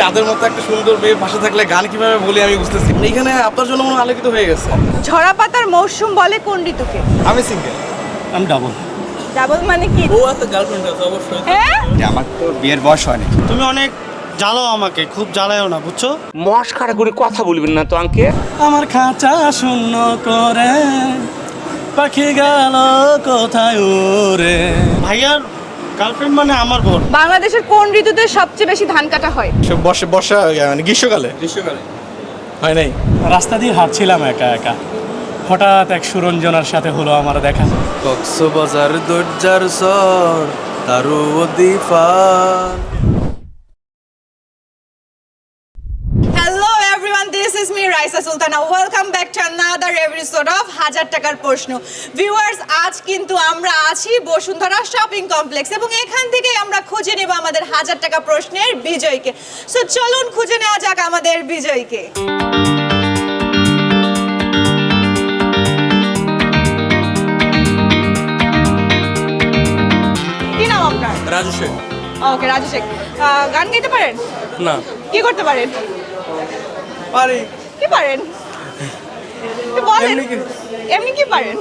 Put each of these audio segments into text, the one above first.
চাঁদের মতো একটা সুন্দর মেয়ে পাশে থাকলে গান কীভাবে বলি আমি বুঝতেছি এখানে আপনার জন্য মনে আলোকিত হয়ে গেছে। ঝরা পাতার মৌসুম বলে কোন ঋতুকে আমি সিঙ্গেল আমি ডাবল ডাবল মানে কি? ও আছে গার্লফ্রেন্ড আছে অবশ্যই। হ্যাঁ? আমার তো বিয়ের বয়স হয়নি। তুমি অনেক জ্বালাও আমাকে খুব জ্বালায়ও না বুঝছ? মস্কারা করে কথা বলবেন না তো আঙ্কে আমার খাঁচা শূন্য করে পাখি গেল কোথায় ওরে? ভাইয়ার গার্লফ্রেন্ড মানে আমার বোন। বাংলাদেশের কোন ঋতুতে সবচেয়ে বেশি ধান কাটা হয়? সব বর্ষা বর্ষা মানে গ্রীষ্মকালে? গ্রীষ্মকালে। হয় নাই? রাস্তা দিয়ে হাঁটছিলাম একা একা। হঠাৎ এক সুরঞ্জনার সাথে হলো আমার দেখা। কক্সবাজার দরজার সর তারু দিফার hello everyone this is me Raisa Sultana. Welcome back to another episode of হাজার টাকার প্রশ্ন। ভিউয়ার্স আজ কিন্তু আমরা আছি বসুন্ধরা শপিং কমপ্লেক্স এবং এখান থেকে আমরা খুঁজে নেব আমাদের হাজার টাকা প্রশ্নের বিজয়কে। সো চলুন খুঁজে নেওয়া যাক আমাদের বিজয়কে। কি নাম আপনার? রাজু শেখ। ওকে রাজু শেখ। গান গাইতে পারেন? না। কি করতে পারেন? পারি। কি পারেন? বলেন। এমনি কি? পারেন?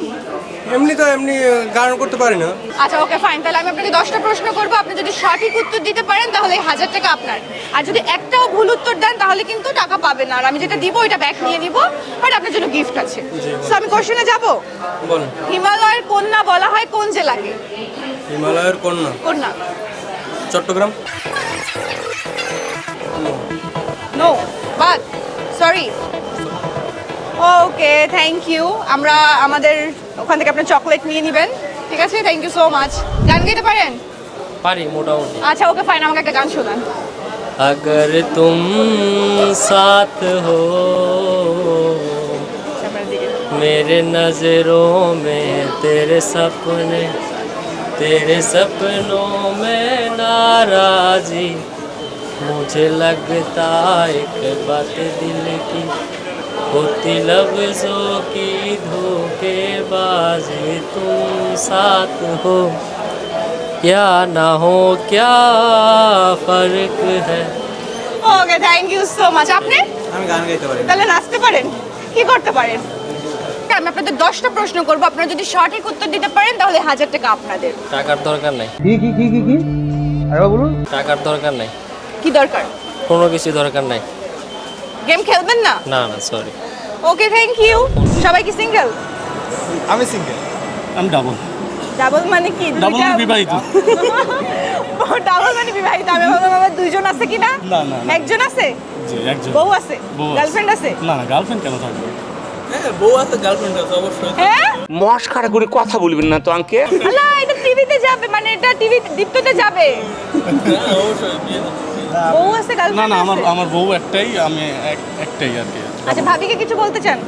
এমনি তো এমনি গান করতে পারি না। আচ্ছা ওকে ফাইন তাহলে আমি আপনাকে দশটা প্রশ্ন করব। আপনি যদি সঠিক উত্তর দিতে পারেন তাহলে হাজার টাকা আপনার। আর যদি একটাও ভুল উত্তর দেন তাহলে কিন্তু টাকা পাবেন না। আর আমি যেটা দিব ওইটা ব্যাক নিয়ে নিব। বাট আপনার জন্য গিফট আছে। সো আমি কোশ্চেনে যাব? বল হিমালয়ের কন্যা বলা হয় কোন জেলাকে? হিমালয়ের কন্যা? কন্যা। Chattogram? No but sorry okay thank you আমরা আমাদের ওখান থেকে আপনার চকলেট নিয়ে নেবেন ঠিক আছে থ্যাংক ইউ সো মাচ গান গাইতে পারেন পারি মোটামুটি আচ্ছা ওকে ফাইন আমাকে একটা গান শোনান अगर तुम साथ हो ক্যামেরার দিকে मेरे नजरों में तेरे सपने तेरे सपनों में नाराजी मुझे लगता एक बात दिल की होती लफ्जों की धोखेबाजी तुम साथ हो या ना हो क्या फर्क है okay thank you so much আপনি আমি গান গাইতে পারি তাহলে নাচতে পারেন কি করতে পারেন আমি আপনাদের দশটা প্রশ্ন করবো আপনারা যদি সঠিক উত্তর দিতে পারেন তাহলে হাজার টাকা আপনাদের টাকার দরকার নাই কি কি কি কি কি আরে বলুন টাকার দরকার নাই কি দরকার? কোনো কিছু দরকার নাই। গেম খেলবেন না? না না সরি ওকে থ্যাংক ইউ সবাই কি সিঙ্গেল আমি সিঙ্গেল আমি ডাবল ডাবল মানে কি? ডাবল বিবাহিত। ডাবল মানে বিবাহিত। আমি ভাবলাম আমার দুইজন আছে কি না? না, না। একজন আছে? জি একজন। বউ আছে? গার্লফ্রেন্ড আছে। না না গার্লফ্রেন্ড কেন থাকবে? হ্যাঁ বউ আছে গার্লফ্রেন্ড আছে অবশ্যই। হ্যাঁ? করে কথা বলবেন না তো আঙ্কে আলা এটা টিভিতে যাবে মানে এটা টিভি দীপ্ততে যাবে। অবশ্যই বিয়ে বউ আছে না গার্লফ্রেন্ড না আমার আমার বউ একটাই আমি এক- একটাই আর কি। আচ্ছা ভাবিকে কিছু বলতে চান?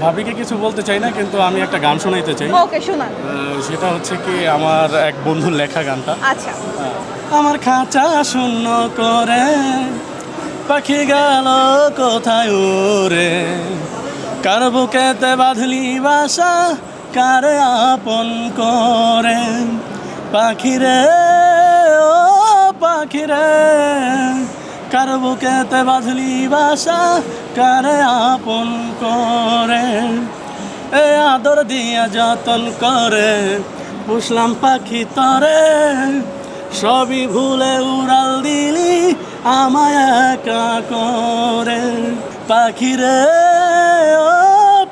ভাবিকে কিছু বলতে চাই না কিন্তু আমি একটা গান শোনাইতে চাই। ওকে শোনান। আহ, সেটা হচ্ছে কি আমার এক বন্ধুর লেখা গানটা। আচ্ছা। আমার খাঁচা শূন্য করে পাখি গেল কোথায় ওরে? কার বুকেতে বাঁধলি বাসা কার আপন করে? পাখিরে পাখিরে, কার বুকেতে বাঁধলি বাসা, কারে আপন করে? এ আদর দিয়া যতন করে, পুষলাম পাখি তরে। সবই ভুলে উড়াল দিলি আমায় একা করে। পাখিরে, ও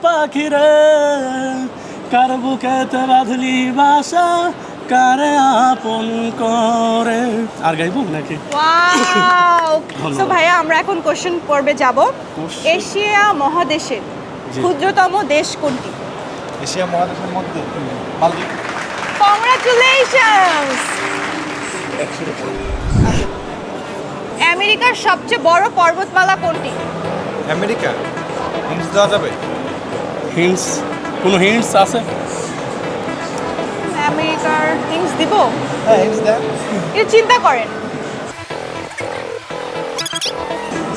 পাখিরে, কার বুকেতে বাঁধলি বাসা কারে আপন করে। আর গাইব নাকি? Wow so. ভাইয়া আমরা এখন কোশ্চেন পর্বে যাব। এশিয়া মহাদেশের ক্ষুদ্রতম দেশ কোনটি? এশিয়া মহাদেশের মধ্যে মালদ্বীপ। কংগ্রাচুলেশনস আমেরিকার সবচেয়ে বড় পর্বতমালা কোনটি? আমেরিকা? হিন্টস দেওয়া যাবে? হিন্টস কোনো হিন্টস আছে? আমেরিকার হিংস দিব? হ্যাঁ দেন। চিন্তা করেন।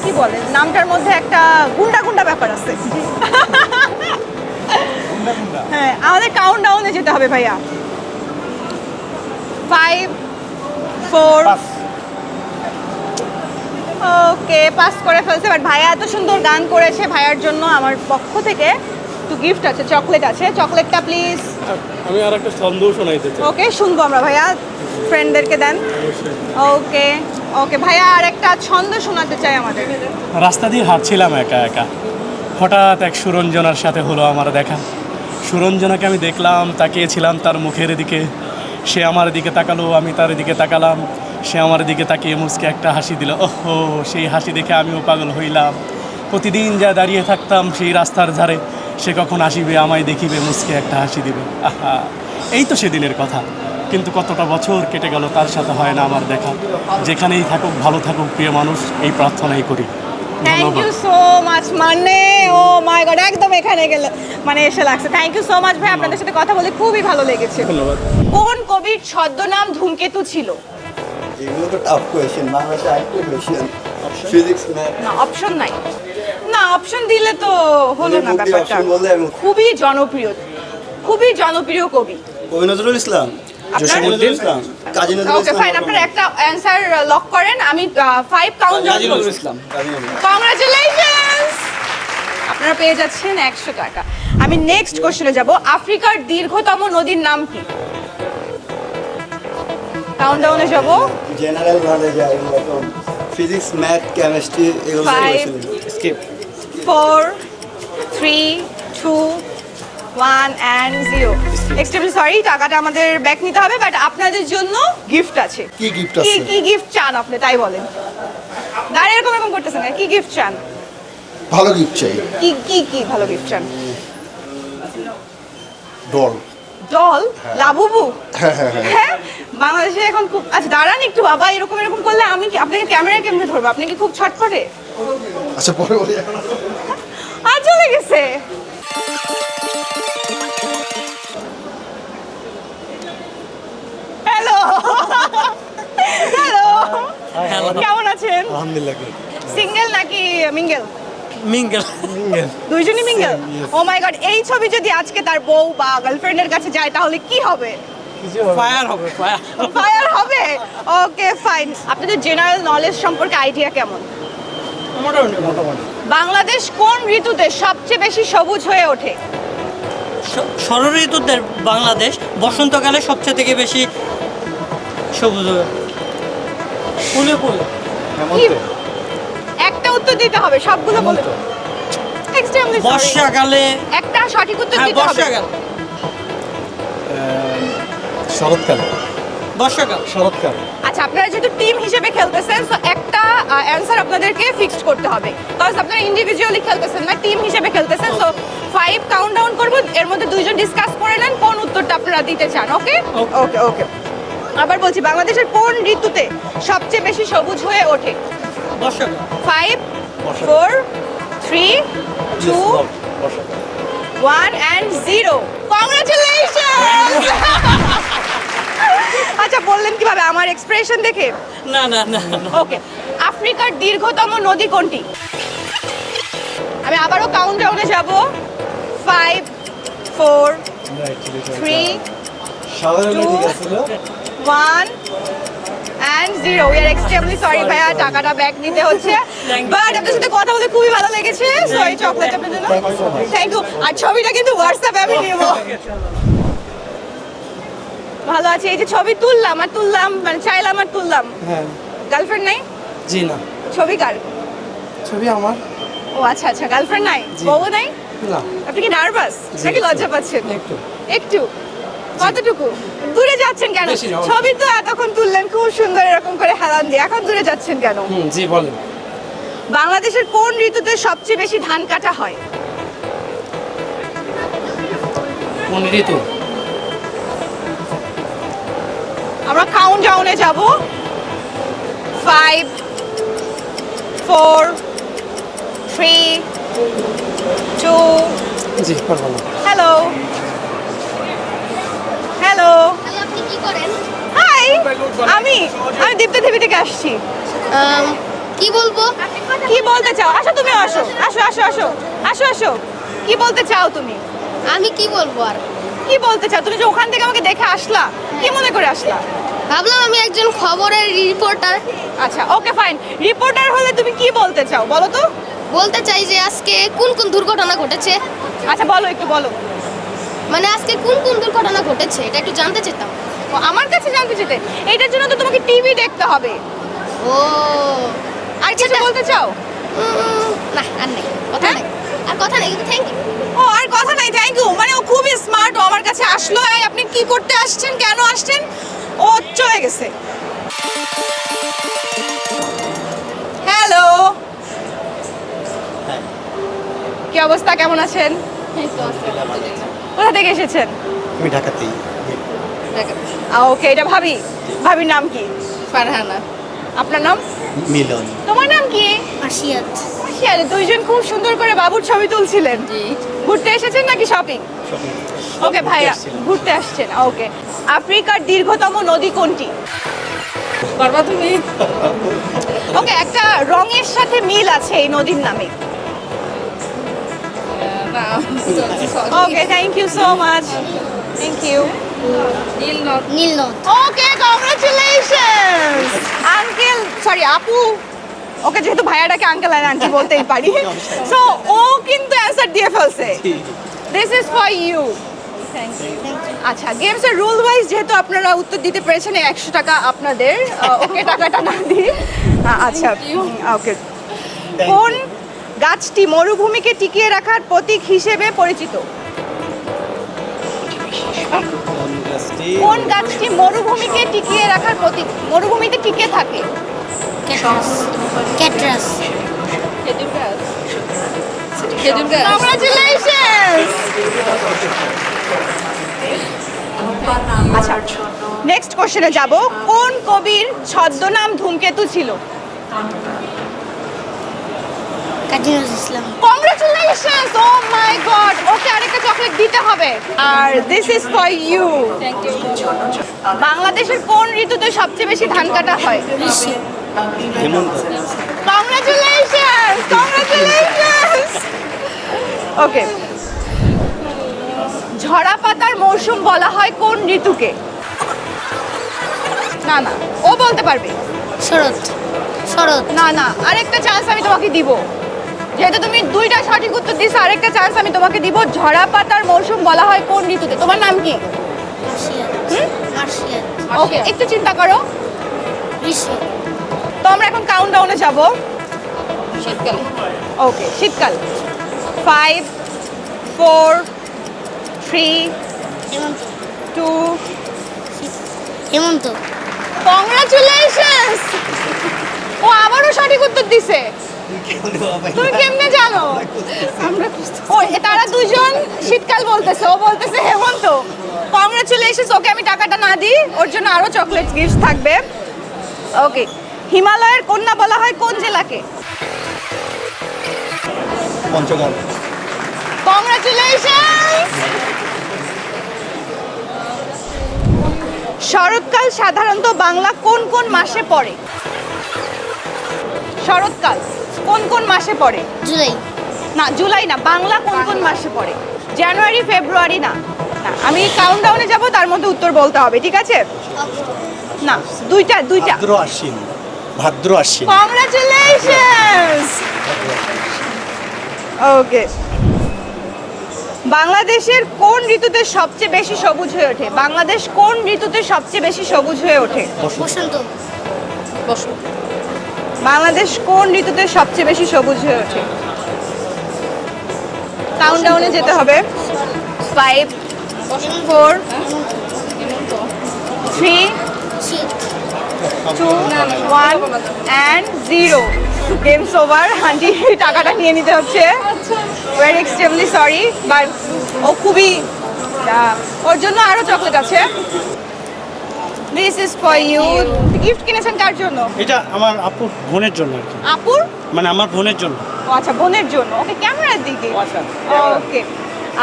কি বলেন? নামটার মধ্যে একটা গুন্ডা গুন্ডা ব্যাপার আছে। হ্যাঁ আমাদের কাউন্ট ডাউনে যেতে হবে ভাইয়া। ফাইভ ফোর ওকে পাস করে ফেলছে বাট ভাইয়া এত সুন্দর গান করেছে ভাইয়ার জন্য আমার পক্ষ থেকে। একটু গিফট আছে চকলেট আছে। চকলেটটা প্লিজ আমি আর একটা ছন্দও শোনাইতে চাই। ওকে শুনব আমরা ভাইয়া। ফ্রেন্ডদেরকে দেন। ওকে ওকে ভাইয়া আর একটা ছন্দ শোনাতে চাই আমাদের। রাস্তা দিয়ে হাঁটছিলাম একা একা। হঠাৎ এক সুরঞ্জনার সাথে হলো আমার দেখা। সুরঞ্জনাকে আমি দেখলাম তাকিয়েছিলাম তার মুখের দিকে। সে আমার দিকে তাকালো আমি তার দিকে তাকালাম। সে আমার দিকে তাকিয়ে মুসকে একটা হাসি দিল। ওহো সেই হাসি দেখে আমিও পাগল হইলাম। প্রতিদিন যা দাঁড়িয়ে থাকতাম সেই রাস্তার ধারে। সে কখন আসিবে আমায় দেখিবে মুসকে একটা হাসি দিবে। আহা এই তো সেদিনের কথা। কিন্তু কতটা বছর কেটে গেল তার সাথে হয় না আমার দেখা। যেখানেই থাকুক ভালো থাকুক প্রিয় মানুষ এই প্রার্থনাই করি। থ্যাংক ইউ সো মাচ মানে ও মাই গড একদম এখানে গেল মানে এসে লাগছে। থ্যাংক ইউ সো মাচ ভাই আপনাদের সাথে কথা বলে খুবই ভালো লেগেছে। ধন্যবাদ। কোন কবির ছদ্মনাম ধূমকেতু ছিল? এগুলো তো টাফ কোয়েশ্চেন বাংলাদেশে আরেকটু কোয়েশ্চেন ফিজিক্স ম্যাথ না অপশন নাই। অপশন দিলে তো হলো না মানে ব্যাপারটা। বললে খুবই জনপ্রিয় খুবই জনপ্রিয় কবি। কবি নজরুল ইসলাম জসিমউদ্দিন ইসলাম কাজী নজরুল ইসলাম ফাইন আপনার একটা অ্যান্সার লক করেন আমি five count Kazi Nazrul Islam. Congratulations আপনারা পেয়ে যাচ্ছেন একশো টাকা। আমি নেক্সট কোশ্চেনে যাব আফ্রিকার দীর্ঘতম নদীর নাম কি? কাউন্টডাউনে যাব। General knowledge physics math chemistry এগুলো skip four three two one and zero extremely sorry টাকাটা আমাদের ব্যাক নিতে হবে বাট আপনাদের জন্য গিফট আছে। কি gift কি আছে? কি গিফট চান আপনি? তাই বলেন। দাঁড়িয়ে এরকম এরকম করতেছেন কি গিফট চান? ভালো গিফট চাই। কি কি কি ভালো গিফট চান? Doll doll Labubu? হ্যাঁ হ্যাঁ হ্যাঁ। হ্যাঁ? বাংলাদেশে এখন খুব আচ্ছা দাঁড়ান একটু বাবা এরকম এরকম করলে আমি কি আপনাকে ক্যামেরায় কেমনে ধরবো? আপনি কি খুব ছটফটে? আচ্ছা পরে বলি। আর চলে গেছে। হ্যালো হ্যালো কেমন আছেন? আলহামদুলিল্লাহ সিঙ্গেল নাকি মিঙ্গেল মিঙ্গেল দুইজনই মিঙ্গেল ও মাই গড এই ছবি যদি আজকে তার বউ বা গার্লফ্রেন্ডের কাছে যায় তাহলে কি হবে? ফায়ার হবে ফায়ার ফায়ার হবে ওকে ফাইন আপনাদের জেনারেল নলেজ সম্পর্কে আইডিয়া কেমন? বাংলাদেশ কোন ঋতুতে সবচেয়ে বেশি সবুজ হয়ে ওঠে? ষড় ঋতুতে বাংলাদেশ বসন্তকালে সবচেয়ে থেকে বেশি সবুজ হবে। ফুলে ফুলে একটা উত্তর দিতে হবে সবগুলো বলে এক্সট্রিমলি সরি বর্ষাকালে একটা সঠিক উত্তর হ্যাঁ দিতে হবে। বর্ষাকাল। শরৎকাল। বর্ষাকাল। শরৎকাল। আচ্ছা আপনারা যেহেতু টিম হিসেবে খেলতেছেন তো একটা অ্যান্সার আপনাদেরকে ফিক্সড করতে হবে। বিকজ আপনারা ইন্ডিভিজুয়ালি খেলতেছেন না টিম হিসেবে খেলতেছেন তো ফাইভ কাউন্ট ডাউন করব এর মধ্যে দুইজন ডিসকাস করে নেন কোন উত্তরটা আপনারা দিতে চান ওকে ওকে ওকে আবার বলছি বাংলাদেশের কোন ঋতুতে সবচেয়ে বেশি সবুজ হয়ে ওঠে? Five four three two one and zero congratulation আচ্ছা বললেন কীভাবে? আমার এক্সপ্রেশন দেখে? না না না। ওকে আফ্রিকার দীর্ঘতম নদী কোনটি? আমি আবারও কাউন্ট ডাউনে যাব। Five four three two one and zero we are extremely sorry ভাইয়া টাকাটা ব্যাক নিতে হচ্ছে। বাট আপনার সাথে কথা বলে খুবই ভালো লেগেছে। সো এই চকলেট আপনার জন্য। থ্যাংক ইউ আর ছবিটা কিন্তু হোয়াটসঅ্যাপে আমি নেব। ভালো আছে এই যে ছবি তুললাম আর তুললাম মানে চাইলাম আর তুললাম। হ্যাঁ। গার্লফ্রেন্ড নাই? জি না। ছবি কার? ছবি আমার। ও আচ্ছা আচ্ছা গার্লফ্রেন্ড নাই? বউ নাই? না। আপনি কি নার্ভাস নাকি লজ্জা পাচ্ছেন? একটু। একটু। কতটুকু? দূরে যাচ্ছেন কেন। ছবি তো এতক্ষণ তুললেন খুব সুন্দর এরকম করে হেলান দিয়ে। এখন দূরে যাচ্ছেন কেন? হুম জি বলেন। বাংলাদেশের কোন ঋতুতে সবচেয়ে বেশি ধান কাটা হয়? কোন ঋতু? আমরা কাউন্ট ডাউনে যাব five four three two hello hello আপনি কি করেন? হাই আমি আমি দীপ্ত দেবী থেকে আসছি। কি বলব? কি বলতে চাও? আসো তুমি আসো আসো আসো আসো আসো আসো। কি বলতে চাও তুমি? আমি কি বলব আর? কি বলতে চাও? তুমি যে ওখান থেকে আমাকে দেখে আসলা। কি মনে করে আসলা? ভাবলাম আমি একজন খবরের রিপোর্টার আচ্ছা ওকে ফাইন রিপোর্টার হলে তুমি কি বলতে চাও? বলো তো। বলতে চাই যে আজকে কোন কোন দুর্ঘটনা ঘটেছে? আচ্ছা বলো একটু বলো। মানে আজকে কোন কোন দুর্ঘটনা ঘটেছে? এটা একটু জানতে চেতাম ও, আমার কাছে জানতে চেতে এটার জন্য তো তোমাকে টিভি দেখতে হবে। ও আর কিছু বলতে চাও? না আর নেই। কথা হ্যাঁ? নেই। আর কথা নেই কিন্তু থ্যাংক ইউ ও আর কথা নাই থ্যাংক ইউ মানে ও খুবই স্মার্ট ও আমার কাছে আসলো এই আপনি কি করতে আসছেন কেন আসছেন? ও চলে গেছে। হ্যালো কি অবস্থা কেমন আছেন? কোথা থেকে এসেছেন? আমি ঢাকাতেই। ওকে এটা ভাবি। ভাবির নাম কি? ফারহানা। আপনার নাম? মিলন। তোমার নাম কি? আশিয়াত। শিয়ালে দুইজন খুব সুন্দর করে বাবুর ছবি তুলছিলেন। ঘুরতে এসেছেন নাকি শপিং ওকে ভাইয়া ঘুরতে আসছেন ওকে। আফ্রিকার দীর্ঘতম নদী কোনটি? পারবা তুমি ওকে একটা রঙের সাথে মিল আছে এই নদীর নামে। Okay thank you so much thank you নীল নদ ওকে কংগ্রাচুলেশনস আঙ্কেল সরি আপু। ওকে যেহেতু ভাইয়াটাকে আঙ্কেল আর আন্টি বলতেই পারি। সো ও কিন্তু অ্যান্সার দিয়ে ফেলছে। দিস ইজ ফর ইউ আচ্ছা গেমসের রুল ওয়াইজ যেহেতু আপনারা উত্তর দিতে পেরেছেন একশো টাকা আপনাদের ওকে টাকাটা না দিই আ- আচ্ছা ওকে কোন গাছটি মরুভূমিকে টিকিয়ে রাখার প্রতীক হিসেবে পরিচিত? কোন গাছটি মরুভূমিকে টিকিয়ে রাখার প্রতীক? মরুভূমিতে টিকে থাকে। ক্যাটরাস ক্যাটরাস কংগ্রাচুলেশনস আচ্ছা নেক্সট কোশ্চেনে যাব। কোন কবির ছদ্মনাম ধূমকেতু ছিল? Kazi Nazrul Islam. Congratulations oh my god okay আরেকটা চকলেট দিতে হবে। আর দিস ইজ ফর ইউ বাংলাদেশের কোন ঋতুতে সবচেয়ে বেশি ধান কাটা হয়? কংগ্রাচুলেশনস কংগ্রাচুলেশনস ওকে ঝরা পাতার মৌসুম বলা হয় কোন ঋতুকে? না না ও বলতে পারবে। শরৎ। শরৎ। না না আরেকটা চান্স আমি তোমাকে দিব। যেহেতু তুমি দুইটা সঠিক উত্তর দিছো আরেকটা চান্স আমি তোমাকে দিব। ঝরা পাতার মৌসুম বলা হয় কোন ঋতুতে? তোমার নাম কি? ওকে একটু চিন্তা করো। ঋষি। তো আমরা এখন কাউন্ট ডাউনে যাব। শীতকালে। ওকে শীতকাল। ফাইভ ফোর থ্রি টু হেমন্ত। কংগ্রাচুলেশনস ও আবারও সঠিক উত্তর দিছে। তুমি কেমনে জানো? ও তারা দুজন শীতকাল বলতেছে ও বলতেছে হেমন্ত। কংগ্রাচুলেশনস ওকে আমি টাকাটা না দিই ওর জন্য আরও চকলেট গিফট থাকবে। ওকে হিমালয়ের কন্যা বলা হয় কোন জেলাকে? পঞ্চগড়। শরৎকাল সাধারণত বাংলা কোন কোন মাসে পড়ে? শরৎকাল কোন কোন মাসে পড়ে? জুলাই। না জুলাই না বাংলা কোন কোন মাসে পড়ে? জানুয়ারি ফেব্রুয়ারি না। না আমি কাউন্টডাউনে যাব তার মধ্যে উত্তর বলতে হবে ঠিক আছে? না দুইটা দুইটা। আশ্বিন। ভাদ্র আশ্বিন। কংগ্রাচুলেশনস ওকে বাংলাদেশের কোন ঋতুতে সবচেয়ে বেশি সবুজ হয়ে ওঠে? বাংলাদেশ কোন ঋতুতে সবচেয়ে বেশি সবুজ হয়ে ওঠে? বসন্ত। বাংলাদেশ কোন ঋতুতে সবচেয়ে বেশি সবুজ হয়ে ওঠে? কাউন্টডাউনে যেতে হবে। Five four three two one and zero games over aunty টাকাটা নিয়ে নিতে হচ্ছে। ভেরি এক্সট্রিমলি সরি বাট ও খুবই আহ, ওর জন্য আরও চকলেট আছে। This is for you gift কিনেছেন কার জন্য? এটা আমার আপুর বোনের জন্য আপুর? মানে আমার বোনের জন্য। ও আচ্ছা বোনের জন্য। ওকে ক্যামেরার দিকে। ওকে।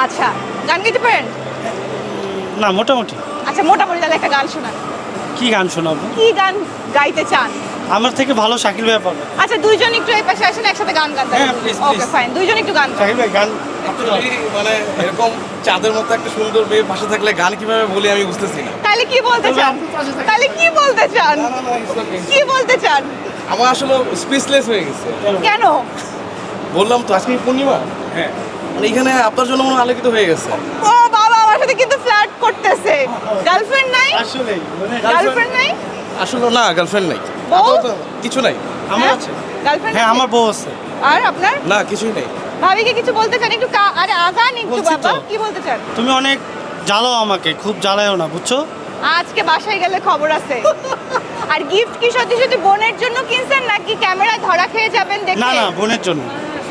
আচ্ছা গান গাইতে পারেন? না মোটামুটি। আচ্ছা মোটামুটি তাহলে একটা গান শোনান। কি গান শোনাবো? কি গান গাইতে চান? আমার থেকে ভালো শাকিল ভাই পাবে। আচ্ছা দুইজন একটু এই পাশে আসেন একসাথে গান গান হ্যাঁ, please, ওকে ফাইন দুইজন একটু গান শাকিল ভাই গান মানে এরকম চাঁদের মতো একটা সুন্দর মেয়ে পাশে থাকলে গান কীভাবে বলি আমি বুঝতেছি না। তাহলে কি বলতে চান? তাহলে কি বলতে চান? কি বলতে চান? আমার আসলে স্পিচলেস হয়ে গেছে। কেন? বললাম তো আজকে পূর্ণিমা? হ্যাঁ। মানে এখানে আপনার জন্য মনে আলোকিত হয়ে গেছে। ও সাথে কিন্তু ফ্ল্যাট করতেছে। গার্লফ্রেন্ড নাই? আসলে মানে গার্লফ্রেন্ড নাই? আসলে না গার্লফ্রেন্ড নাই। বউ? কিছু নাই। আমার আছে। গার্লফ্রেন্ড হ্যাঁ আমার বউ আছে। আর আপনার? না কিছুই নেই। ভাবিকে কিছু বলতে চান? একটু আরে আগান একটু বাবা কি বলতে চান? তুমি অনেক জ্বালাও আমাকে খুব জ্বালায়ও না বুঝছ? আজকে বাসায় গেলে খবর আছে। আর গিফট কি সত্যি সত্যি বোনের জন্য কিনছেন নাকি ক্যামেরায় ধরা খেয়ে যাবেন দেখে? না না বোনের জন্য।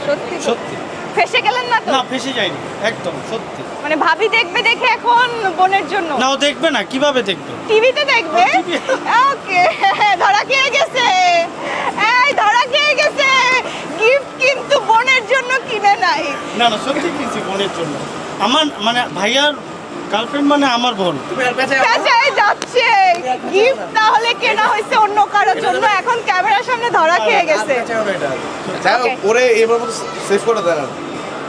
সত্যি? সত্যি। ফেসে গেলেন না তো? না ফেসে যায়নি একদম সত্যি। মানে ভাবি দেখবে দেখে এখন বোনের জন্য। না ও দেখবে না কীভাবে দেখবে? টিভিতে দেখবে? ওকে ধরা খেয়ে গেছে। এই ধরা খেয়ে গেছে। গিফট কিন্তু বোনের জন্য কিনে নাই। না না সত্যি কিনছি বোনের জন্য। আমার মানে ভাইয়ার গার্লফ্রেন্ড মানে আমার বোন। পেঁচায় যাচ্ছে। গিফট তাহলে কেনা হয়েছে অন্য কারোর জন্য। এখন ক্যামেরার সামনে ধরা খেয়ে গেছে। ওরে এবার মতো সেভ করে দেন।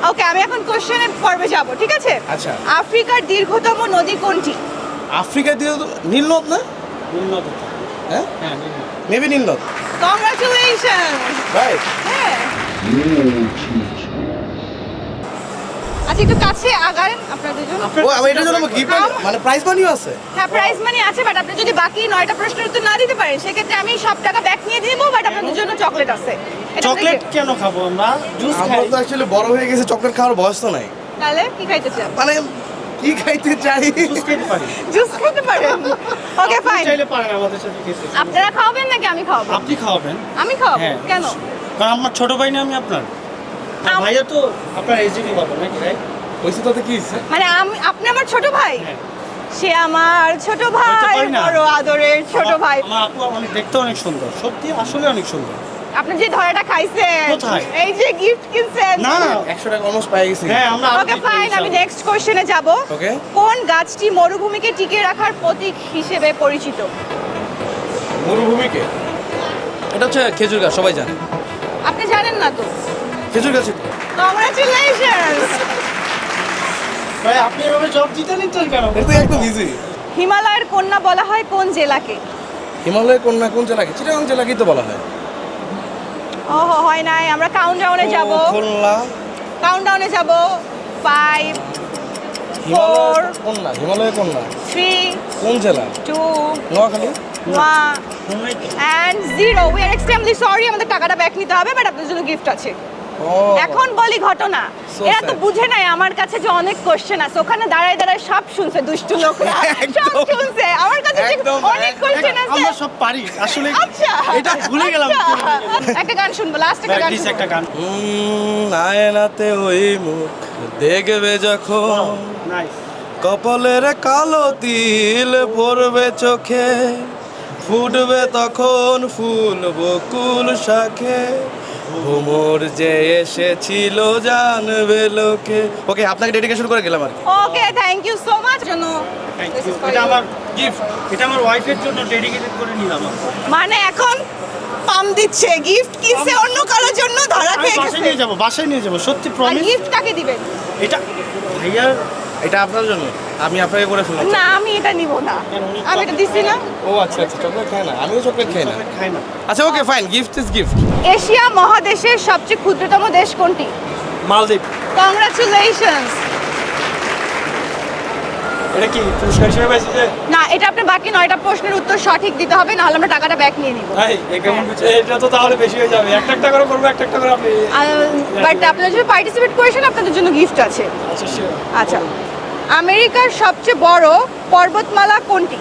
ওকে আমি এখন কোশ্চেনের পর্বে যাব ঠিক আছে? আচ্ছা। আফ্রিকার দীর্ঘতম নদী কোনটি? আফ্রিকা দিয়ে তো নীলনদ না? উন্নত হ্যাঁ? হ্যাঁ মেবি নীলনদ কংগ্রাচুলেশন রাইট হ্যাঁ। আচ্ছা একটু কাছে আগান আপনার দুজন ও এটার জন্য গিফট মানে প্রাইজ মানিও আছে। হ্যাঁ প্রাইজ মানি আছে বাট আপনি যদি বাকি নয়টা প্রশ্নের উত্তর না দিতে পারেন সেক্ষেত্রে আমি সব টাকা ব্যাক নিয়ে দিব বাট আপনাদের জন্য চকলেট আছে। চকলেট কেন খাব আমরা? জুস আমরা খাই। তো অ্যাকচুয়ালি বড় হয়ে গেছে চকলেট খাওয়ার বয়স তো নাই। তাহলে কি খাইতে চান মানে কি খাইতে চাই? জুস খেতে পারি। জুস খেতে পারেন? ওকে আপনি ফাইন চাইলে পারেন আমাদের সাথে খেতে। আপনারা খাওয়াবেন নাকি আমি খাওয়াবো? আপনি খাওয়াবেন। আমি খাওয়াবো? হ্যাঁ। কেন? কারণ আমার ছোট ভাই না আমি আপনার। ভাইয়া তো আপনার হবে নাকি রাইট ওইসে তাতে কি মানে আমি আপনি আমার ছোট ভাই? হ্যাঁ। সে আমার ছোট ভাই। বড় আদরের ছোট ভাই। আমার আপু অনেক দেখতে অনেক সুন্দর। সত্যি আসলে অনেক সুন্দর। আপনি যে ধরাটা খাইছেন কোথায়? এই যে গিফট কিনছেন। না না একশো টাকা অলমোস্ট পাই গেছি। হ্যাঁ আমরা ওকে ফাইন আমি নেক্সট কোশ্চেনে যাব। Okay. কোন গাছটি মরুভূমিকে টিকিয়ে রাখার প্রতীক হিসেবে পরিচিত? মরুভূমিকে? এটা হচ্ছে খেজুর গাছ সবাই জানে। আপনি জানেন না তো? খেজুর গাছ কংগ্রাচুলেশনস ভাই আপনি এভাবে জব জিতে নিচ্ছেন কেন? এটা একদম ইজি হিমালয়ের কন্যা বলা হয় কোন জেলাকে? হিমালয়ের কন্যা কোন জেলাকে? চিটাগাং জেলাকেই তো বলা হয়। ওহো হয় নাই আমরা কাউন্টডাউনে যাব। খুলনা কাউন্টডাউনে যাব। ফাইভ হিমালয়ের কন্যা হিমালয়ের কন্যা। থ্রি কোন জেলা? টু নোয়াখালী। ওয়ান শুনলেই তো। And zero we are extremely sorry আমাদের টাকাটা ব্যাক নিতে হবে বাট আপনাদের জন্য গিফট আছে। এখন বলি ঘটনা। এরা তো বুঝে নাই আমার কাছে যে অনেক কোশ্চেন আছে। ওখানে দাঁড়ায় দাঁড়ায় সব শুনছে দুষ্টু লোকরা। সব শুনছে। আমার কাছে যে অনেক কোশ্চেন আছে। আমরা সব পারি। আসলে আচ্ছা। এটা ভুলে গেলাম। আচ্ছা। একটা গান শুনব লাস্ট একটা গান একটা গান। আয়নাতে ওই মুখ দেখবে যখন নাইস কপালের কালো তিল পড়বে চোখে ফুটবে তখন ফুল বকুল শাখে। ভ্রমর যে এসেছিল জানবে লোকে। ওকে আপনাকে ডেডিকেশন করে গেলাম আর okay thank you so much জন্য This এটা আমার গিফট এটা আমার ওয়াইফের জন্য ডেডিকেটেড করে নিলাম মানে এখন পাম দিচ্ছে গিফট কিনছে অন্য কারোর জন্য ধরা খেয়ে গেছে। নিয়ে যাব বাসায় নিয়ে যাব সত্যি প্রমিস গিফট কাকে দিবেন? এটা ভাইয়ার এটা আপনার জন্য? আমি আপনাকে করে ফেললাম। না আমি এটা নিব না। আমি এটা দিছি না ও আচ্ছা আচ্ছা চকলেট খায় না। আমিও চকলেট খাই না। খাই না। আচ্ছা okay fine gift is gift. Asia মহাদেশের সবচেয়ে ক্ষুদ্রতম দেশ কোনটি? মালদ্বীপ। কংগ্রাচুলেশনস এটা কি পুরস্কার হিসেবে পাইছি যে? না এটা আপনি বাকি নয়টা প্রশ্নের উত্তর সঠিক দিতে হবে নাহলে আমরা টাকাটা ব্যাক নিয়ে নিব। ভাই কেমন বুঝছে? এটা তো তাহলে বেশি হয়ে যাবে। একটা একটা করে করব একটা একটা করে আপনি বাট আপনারা যদি পার্টিসিপেট করেছেন আপনাদের জন্য গিফট আছে। আচ্ছা আচ্ছা। আমেরিকার সবচেয়ে বড় পর্বতমালা কোনটি?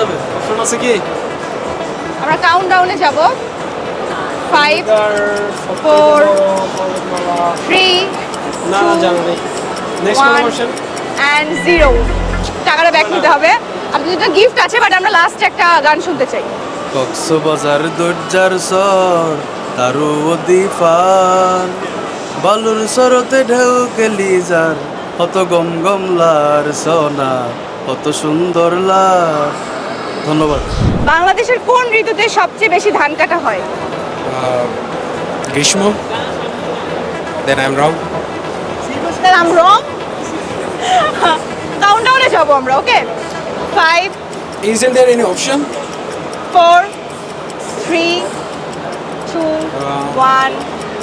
যাবে। অপশন আছে কি? আমরা কাউন্টডাউনে যাব। ফাইভ. পর্বতমালা। থ্রি না জানা অ্যান্ড জিরো টাকাটা ব্যাক নিতে হবে। আপনাদের জন্য গিফট আছে বাট আমরা লাস্ট একটা গান শুনতে চাই। কক্সবাজার দরজার সর তারু দিফার বালুর সরতে ঢেউ কেলি যার কত গম গম লার সোনা কত সুন্দর লার ধন্যবাদ। বাংলাদেশের কোন ঋতুতে সবচেয়ে বেশি ধান কাটা হয়? গ্রীষ্ম then I am wrong Then I'm wrong. কাউন্টডাউনে যাব আমরা okay five Isn't there any option four three two one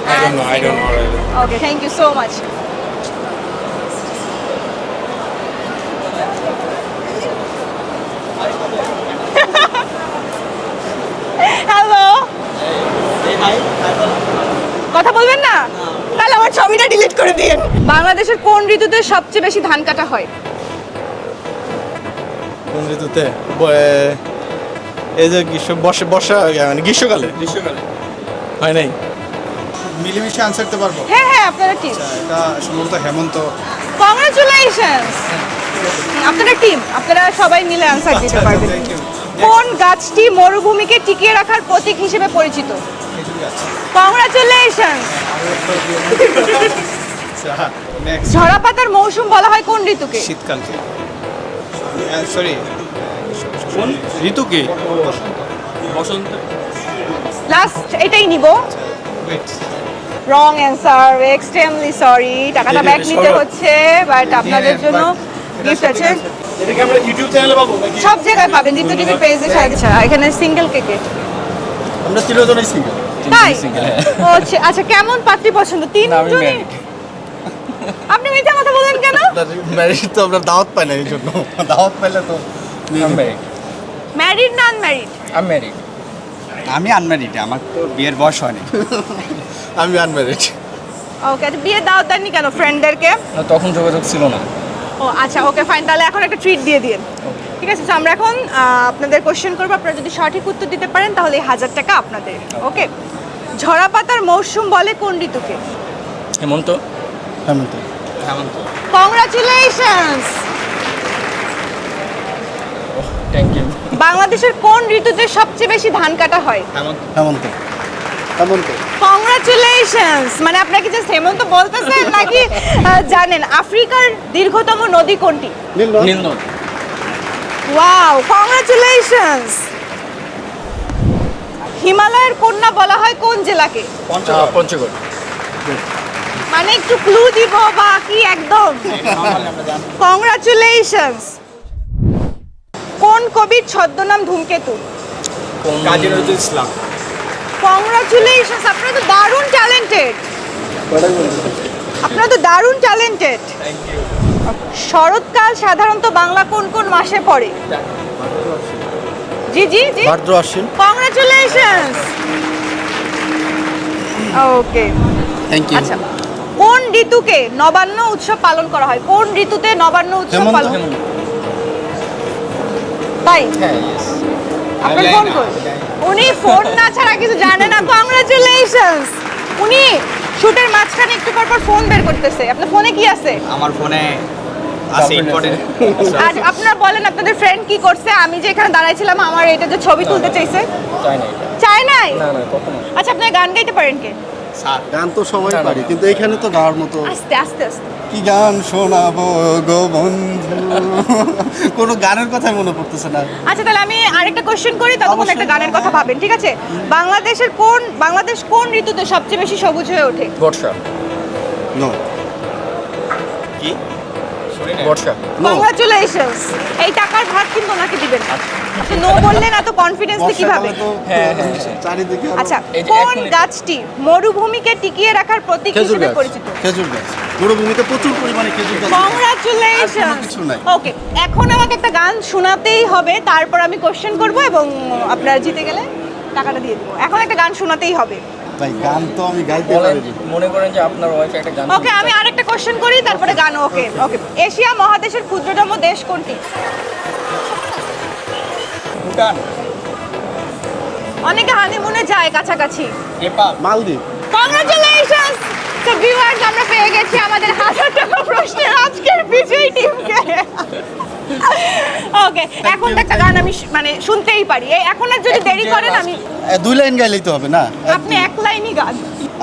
I don't know. I don't know. Okay, thank you so much. Hello কথা বলবেন না? তাহলে আমার ছবিটা ডিলিট করে দিন। বাংলাদেশের কোন ঋতুতে সবচেয়ে বেশি ধান কাটা হয়? কোন ঋতুতে? ব- এই যে গ্রীষ্ম বর্ষা বর্ষা মানে গ্রীষ্মকালে? গ্রীষ্মকালে। হয় নাই? মিলেমিশে আনসার দিতে পারব? হ্যাঁ হ্যাঁ আপনারা টিম এটা সম্ভবত হেমন্ত। কংগ্রাচুলেশনস আপনারা টিম আপনারা সবাই মিলে আনসার দিতে পারবেন। কোন গাছটি মরুভূমিকে টিকিয়ে রাখার প্রতীক হিসেবে পরিচিত? কংগ্রাচুলেশন নেক্সট ঝরা পাতার মৌসুম বলা হয় কোন ঋতুকে? শীতকালকে। সরি ঋতু কি বসন্ত। লাস্ট এটাই নিব। রং অ্যান্সার এক্সট্রিমলি সরি টাকাটা ব্যাক নিতে হচ্ছে বাট আপনাদের জন্য গিফট আছে। সব জায়গায় পাবেন দীপ্ত টিভি পেজে ছাড়া এখানে সিঙ্গেল কেকে আমরা তিনজনই সিঙ্গেল তাই? আচ্ছা আচ্ছা কেমন পাত্রী পছন্দ? তিনজনই? আপনি মিথ্যা কথা বলেন কেন? ম্যারেজ তো আমরা দাওয়াত পাই না এই জন্য। দাওয়াত পাইলে তো ম্যারিড না আনম্যারিড আমি আনম্যারিড আমার তো বিয়ের বয়স হয়নি। আমি আনম্যারেজ ওকে আচ্ছা বিয়ে দাওয়াত দেননি কেন ফ্রেন্ডদেরকে তখন যোগাযোগ ছিল না। ও আচ্ছা ওকে ফাইন তাহলে এখন একটা ট্রিট দিয়ে দিন। ঠিক আছে তো আমরা এখন আপনাদের কোশ্চেন করব। আপনারা যদি সঠিক উত্তর দিতে পারেন তাহলে এই হাজার টাকা আপনাদের। ওকে ঝরা পাতার মৌসুম বলে কোন ঋতুকে? হেমন্ত। হেমন্ত। হেমন্ত। কংগ্রাচুলেশনস থ্যাংক ইউ বাংলাদেশের কোন ঋতুতে সবচেয়ে বেশি ধান কাটা হয়? হেমন্ত। হেমন্ত। কংগ্রাচুলেশনস মানে আপনাকে জাস্ট হেমন্ত বলতেছেন নাকি জানেন আফ্রিকার দীর্ঘতম নদী কোনটি? নীল ওয়াও কংগ্রাচুলেশনস হিমালয়ের কন্যা বলা হয় কোন জেলাকে? পঞ্চগড়। মানে একটু ক্লু দিব বা কি একদম? কংগ্রাচুলেশনস কোন কবির ছদ্মনাম ধূমকেতু? কাজী নজরুল ইসলাম। কংগ্রাচুলেশনস আপনারা তো দারুণ ট্যালেন্টেড আপনারা তো দারুণ ট্যালেন্টেড শরৎকাল সাধারণত বাংলা কোন কোন মাসে পড়ে? জি জি জি। ভাদ্র আশ্বিন কংগ্রাচুলেশনস ওকে থ্যাংক ইউ আচ্ছা কোন ঋতুকে নবান্ন উৎসব পালন করা হয়? কোন ঋতুতে নবান্ন উৎসব পালন তাই? হ্যাঁ আপনার কোন কই? উনি ফোন না ছাড়া কিছু জানে না। কংগ্রাচুলেশনস উনি শুটের মাঝখানে একটু পর পর ফোন বের করতেছে। আপনার ফোনে কি আছে? আমার ফোনে আছে ইম্পর্টেন্ট আর আপনারা বলেন আপনাদের ফ্রেন্ড কি করছে? আমি যে এখানে দাঁড়াইছিলাম আমার এটা যে ছবি তুলতে চাইছে চাই না। এটা চায় নাই। না না কখনো আচ্ছা আপনি গান গাইতে পারেন কে? গান তো সবাই পারি কিন্তু এখানে তো গাওয়ার মতো আস্তে আস্তে আস্তে। কি গান শোনাবো গো বন্ধু? কোনো গানের কথা মনে পড়তেছে না। আচ্ছা তাহলে আমি আরেকটা কোশ্চেন করি ততক্ষণ একটা গানের কথা ভাবেন ঠিক আছে? বাংলাদেশের কোন বাংলাদেশ কোন ঋতুতে সবচেয়ে বেশি সবুজ হয়ে ওঠে? বর্ষা। নো বর্ষা কংগ্রাচুলেশনস এই টাকার ভাগ কিন্তু ওনাকে দিবেন আপনি নো বললেন এত কনফিডেন্সলি কীভাবে? হ্যাঁ, হ্যাঁ, আচ্ছা কোন গাছটি মরুভূমিকে টিকিয়ে রাখার প্রতীক হিসেবে পরিচিত? খেজুর গাছ। মরুভূমিতে প্রচুর পরিমাণে খেজুর গাছ কংগ্রাচুলেশনস ওকে এখন আমাকে একটা গান শোনাতেই হবে তারপর আমি কোশ্চেন করব এবং আপনারা জিতে গেলে টাকাটা দিয়ে দেবো। এখন একটা গান শোনাতেই হবে। ভাই গান তো আমি গাইতে পারি মনে করেন যে আপনার ওয়াইফ একটা গান ওকে আমি আরেকটা কোশ্চেন করি তারপরে গান ওকে ওকে। এশিয়া মহাদেশের ক্ষুদ্রতম দেশ কোনটি? ভুটান। অনেকে হানিমুনে যায় কাছাকাছি। নেপাল। মালদ্বীপ। কংগ্রাচুলেশনস তো ভিউয়ার্স আমরা পেয়ে গেছি আমাদের হাজার টাকা প্রশ্নের আজকের বিজয়ী টিমকে ওকে এখন একটা গান আমি মানে শুনতেই পারি। এই এখন আর যদি দেরি করেন আমি দুই লাইন গাইলেই তো হবে না? আপনি এক লাইনই গান।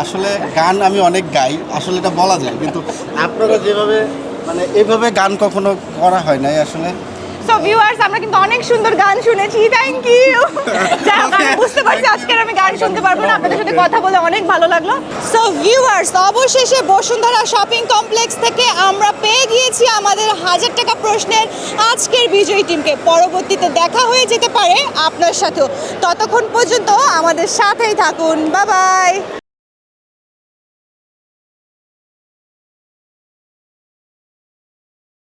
আসলে গান আমি অনেক গাই আসলে এটা বলা যায় কিন্তু আপনারা যেভাবে মানে এভাবে গান কখনো করা হয় নাই আসলে। ভিউয়ার্স আমরা কিন্তু অনেক সুন্দর গান শুনেছি। থ্যাংক ইউ বুঝতে পারছি আজকের আমি গান শুনতে পারব না। আপনাদের সাথে কথা বলে অনেক ভালো লাগল। সো ভিউয়ার্স অবশেষে বসুন্ধরা শপিং কমপ্লেক্স থেকে আমরা পেয়ে গিয়েছি আমাদের হাজার টাকা প্রশ্নের আজকের বিজয়ী টিমকে। পরবর্তীতে দেখা হয়ে যেতে পারে আপনার সাথেও। ততক্ষণ পর্যন্ত আমাদের সাথেই থাকুন। Bye bye